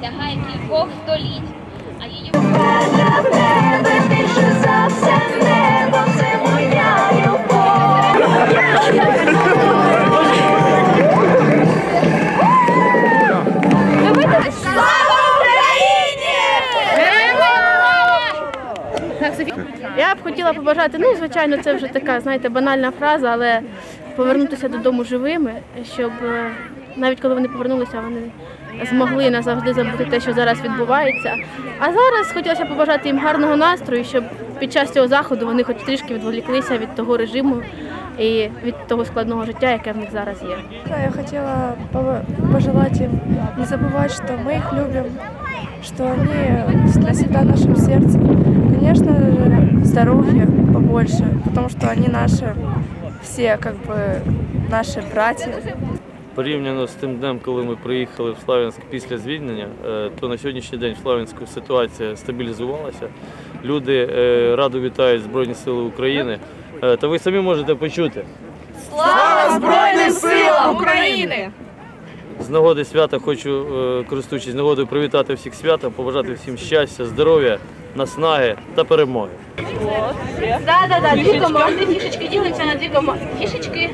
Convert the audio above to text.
Тягає кількох століть, а її за все небо, це моя! Я б хотіла побажати, ну, звичайно, це вже така, знаєте, банальна фраза, але повернутися додому живими, щоб е, навіть коли вони повернулися, вони змогли назавжди забути те, що зараз відбувається. А зараз хотілося побажати їм гарного настрою, щоб під час цього заходу вони хоч трішки відволіклися від того режиму і від того складного життя, яке в них зараз є. Я хотела пова- пожелать им не забывать, что мы их любим, что они навсегда в нашем сердце. Конечно же, здоровья побольше, потому что они наши, все как бы наші браті. Порівняно з тим днем, коли ми приїхали в Славянськ після звільнення, е, то на сьогоднішній день в Славянську ситуація стабілізувалася. Люди е, радо вітають Збройні Сили України. Е, Та ви самі можете почути. Слава Збройним силам України! З нагоди свята хочу, е, користуючись нагодою, привітати всіх свята, побажати всім щастя, здоров'я, наснаги та перемоги. Так, так, так, дві команди, фішечки ділиться на дві команди. Фішечки